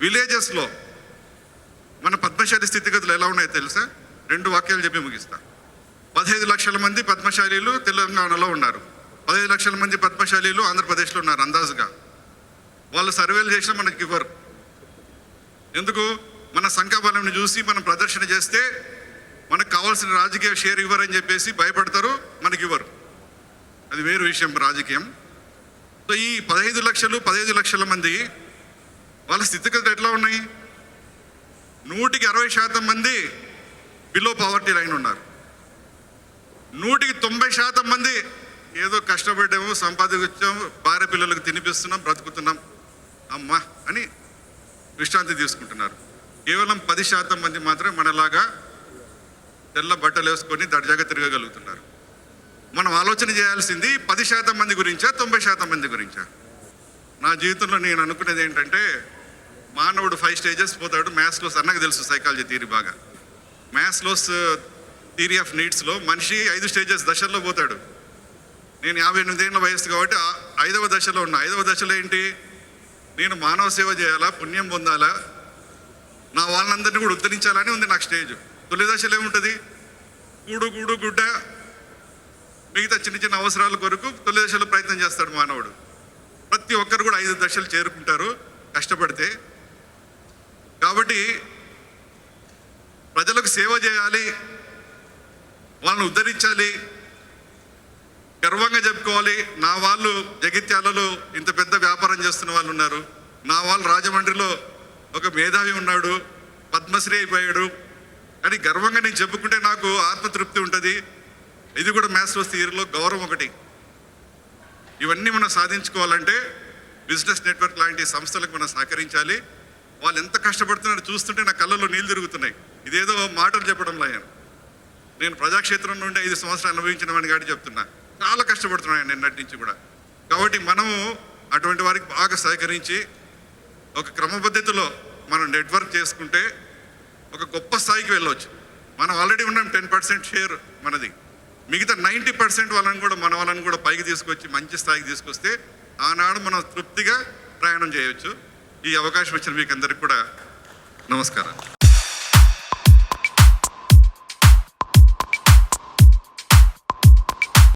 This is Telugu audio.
విలేజెస్లో మన పద్మశాలి స్థితిగతులు ఎలా ఉన్నాయో తెలుసా? రెండు వాక్యాలు చెప్పి ముగిస్తా. పదహైదు లక్షల మంది పద్మశాలీలు తెలంగాణలో ఉన్నారు. పదహైదు లక్షల మంది పద్మశాలీలు ఆంధ్రప్రదేశ్లో ఉన్నారు అందాజుగా. వాళ్ళు సర్వేలు చేసినా మనకి ఇవ్వరు. ఎందుకు? మన సంఖ్యాబలం చూసి మనం ప్రదర్శన చేస్తే మనకు కావాల్సిన రాజకీయ షేర్ ఇవ్వరని చెప్పేసి భయపడతారు మనకి ఇవ్వరు. అది వేరు విషయం రాజకీయం. సో ఈ పదహైదు లక్షలు పదహైదు లక్షల మంది వాళ్ళ స్థితిగతులు ఎట్లా ఉన్నాయి? నూటికి అరవై శాతం మంది బిలో పవర్టీ లైన్ ఉన్నారు. నూటికి తొంభై శాతం మంది ఏదో కష్టపడ్డాము సంపాదించాము భార్య పిల్లలకు తినిపిస్తున్నాం బ్రతుకుతున్నాం. అమ్మా అని విశ్రాంతి తీసుకుంటున్నారు. కేవలం పది శాతం మంది మాత్రమే మనలాగా తెల్ల బట్టలు వేసుకొని దర్జాగా తిరగగలుగుతున్నారు. మనం ఆలోచన చేయాల్సింది పది శాతం మంది గురించా తొంభై శాతం మంది గురించా? నా జీవితంలో నేను అనుకునేది ఏంటంటే మానవుడు ఫైవ్ స్టేజెస్ పోతాడు. మ్యాథ్స్లోస్ అన్నకు తెలుసు సైకాలజీ థీరీ బాగా. మ్యాథ్స్లోస్ థీరీ ఆఫ్ నీడ్స్లో మనిషి ఐదు స్టేజెస్ దశల్లో పోతాడు. నేను యాభై ఎనిమిదేళ్ళ వయసు కాబట్టి ఐదవ దశలో ఉన్నా. ఐదవ దశలో ఏంటి? నేను మానవ సేవ చేయాలా? పుణ్యం పొందాలా? నా వాళ్ళందరినీ కూడా ఉద్ధరించాలని ఉంది నాకు స్టేజ్ తొలి దశలో ఏముంటుంది? కూడు గూడు గుడ్డ. మిగతా చిన్న చిన్న అవసరాల కొరకు తొలి దశలో ప్రయత్నం చేస్తాడు మానవుడు. ప్రతి ఒక్కరు కూడా ఐదు దశలు చేరుకుంటారు కష్టపడితే కాబట్టి ప్రజలకు సేవ చేయాలి వాళ్ళని ఉద్ధరించాలి గర్వంగా చెప్పుకోవాలి. నా వాళ్ళు జగిత్యాలలో ఇంత పెద్ద వ్యాపారం చేస్తున్న వాళ్ళు ఉన్నారు. నా వాళ్ళు రాజమండ్రిలో ఒక మేధావి ఉన్నాడు పద్మశ్రీ అయిపోయాడు. అని గర్వంగా నేను చెప్పుకుంటే నాకు ఆత్మతృప్తి ఉంటుంది. ఇది కూడా మ్యాథ్స్ థియరీలో గౌరవం ఒకటి. ఇవన్నీ మనం సాధించుకోవాలంటే బిజినెస్ నెట్వర్క్ లాంటి సంస్థలకు మనం సహకరించాలి. వాళ్ళు ఎంత కష్టపడుతున్నారో చూస్తుంటే నా కళ్ళలో నీళ్ళు తిరుగుతున్నాయి. ఇదేదో మాటలు చెప్పడం ఆయన నేను ప్రజాక్షేత్రం నుండి ఐదు సంవత్సరాలు అనుభవించిన వాడిని కాబట్టి చెప్తున్నా. చాలా కష్టపడుతున్నాను నిన్నటి నుంచి కూడా. కాబట్టి మనము అటువంటి వారికి బాగా సహకరించి ఒక క్రమపద్ధతిలో మనం నెట్వర్క్ చేసుకుంటే ఒక గొప్ప స్థాయికి వెళ్ళవచ్చు మనం ఆల్రెడీ ఉన్నాం టెన్ పర్సెంట్ షేర్ మనది. మిగతా నైంటీ పర్సెంట్ వాళ్ళని కూడా మన వాళ్ళని కూడా పైకి తీసుకొచ్చి మంచి స్థాయికి తీసుకొస్తే ఆనాడు మనం తృప్తిగా ప్రయాణం చేయవచ్చు ఈ అవకాశం ఇచ్చిన మీకు అందరికి కూడా నమస్కారం